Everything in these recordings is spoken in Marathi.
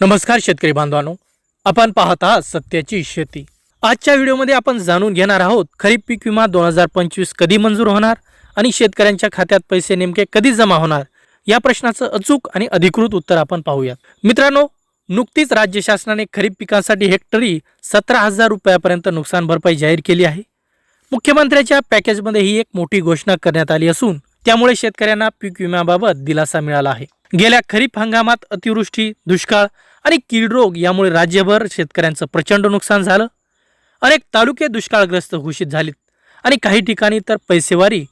नमस्कार शेतकरी बांधवांनो. आपण पाहत आहात सत्याची शेती. आजच्या व्हिडिओमध्ये आपण जाणून घेणार आहोत खरीप पीक विमा दोन हजार पंचवीस कधी मंजूर होणार आणि शेतकऱ्यांच्या खात्यात पैसे नेमके कधी जमा होणार? या प्रश्नाचं अचूक आणि अधिकृत उत्तर आपण पाहूयात. मित्रांनो नुकतीच राज्य शासनाने खरीप पिकांसाठी हेक्टरी सतरा हजार रुपयापर्यंत नुकसान भरपाई जाहीर केली आहे. मुख्यमंत्र्यांच्या पॅकेजमध्ये ही एक मोठी घोषणा करण्यात आली असून त्यामुळे शेतकऱ्यांना पीक विम्याबाबत दिलासा मिळाला आहे. गेल्या खरीप हंगामात अतिवृष्टी दुष्काळ आणि कीड रोग यामुळे राज्यभर शेतकऱ्यांचं प्रचंड नुकसान झालं. अनेक तालुके दुष्काळग्रस्त घोषित झालेत आणि काही ठिकाणी तर पैसेवारी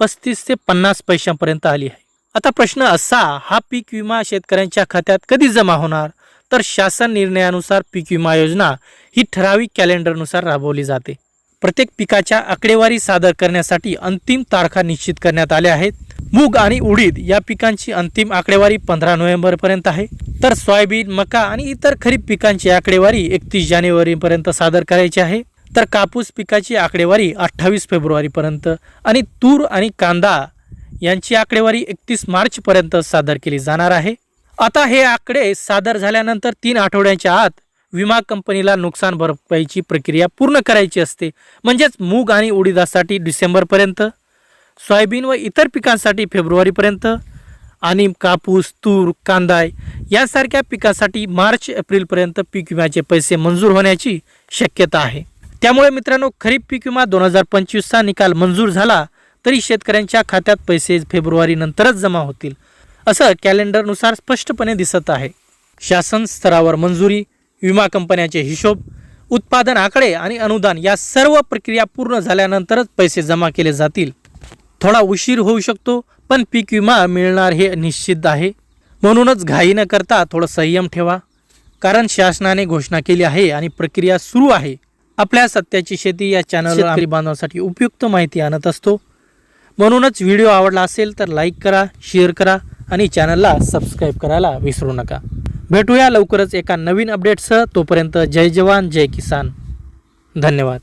पस्तीस ते पन्नास पैशांपर्यंत आली आहे. आता प्रश्न असा हा पीक विमा शेतकऱ्यांच्या खात्यात कधी जमा होणार? तर शासन निर्णयानुसार पीक विमा योजना ही ठराविक कॅलेंडरनुसार राबवली जाते. प्रत्येक पिकाच्या आकडेवारी सादर करण्यासाठी अंतिम तारखा निश्चित करण्यात आल्या आहेत. मूग आणि उडीद या पिकांची अंतिम आकडेवारी पंधरा नोव्हेंबरपर्यंत आहे. तर सोयाबीन मका आणि इतर खरीप पिकांची आकडेवारी एकतीस जानेवारीपर्यंत सादर करायची आहे. तर कापूस पिकाची आकडेवारी अठ्ठावीस फेब्रुवारीपर्यंत आणि तूर आणि कांदा यांची आकडेवारी एकतीस मार्चपर्यंत सादर केली जाणार आहे. आता हे आकडे सादर झाल्यानंतर तीन आठवड्यांच्या आत विमा कंपनीला नुकसान भरपाईची प्रक्रिया पूर्ण करायची असते. म्हणजेच मूग आणि उडीदासाठी डिसेंबरपर्यंत सोयाबीन व इतर पिकांसाठी फेब्रुवारीपर्यंत आणि कापूस तूर कांदा यासारख्या पिकासाठी मार्च एप्रिलपर्यंत पीक विम्याचे पैसे मंजूर होण्याची शक्यता आहे. त्यामुळे मित्रांनो खरीप पीक विमा दोन हजार पंचवीसचा निकाल मंजूर झाला तरी शेतकऱ्यांच्या खात्यात पैसे फेब्रुवारीनंतरच जमा होतील असं कॅलेंडरनुसार स्पष्टपणे दिसत आहे. शासन स्तरावर मंजुरी विमा कंपन्यांचे हिशोब उत्पादन आकडे आणि अनुदान या सर्व प्रक्रिया पूर्ण झाल्यानंतरच पैसे जमा केले जातील. थोडा उशीर होऊ शकतो पण पीक विमा मिळणार हे निश्चित आहे. म्हणूनच घाई न करता थोडं संयम ठेवा. कारण शासनाने घोषणा केली आहे आणि प्रक्रिया सुरू आहे. आपल्या सत्याची शेती या चॅनल शेतकरी बांधवांसाठी उपयुक्त माहिती आणत असतो. म्हणूनच व्हिडिओ आवडला असेल तर लाईक करा शेअर करा आणि चॅनलला सबस्क्राईब करायला विसरू नका. भेटूया लवकरच एका नवीन अपडेटसह तोपर्यंत जय जवान जय किसान. धन्यवाद.